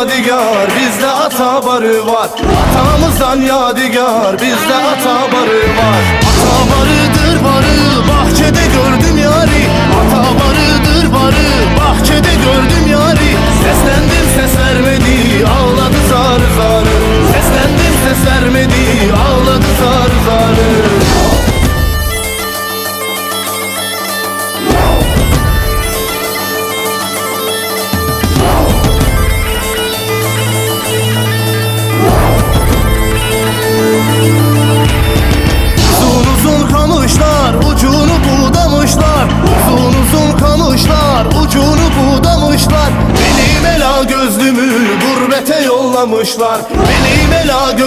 yadigar bizde atabarı var. Atamızdan yadigar bizde atabarı budamışlar Benim ela gözlümü gurbete yollamışlar. Benim ela gö-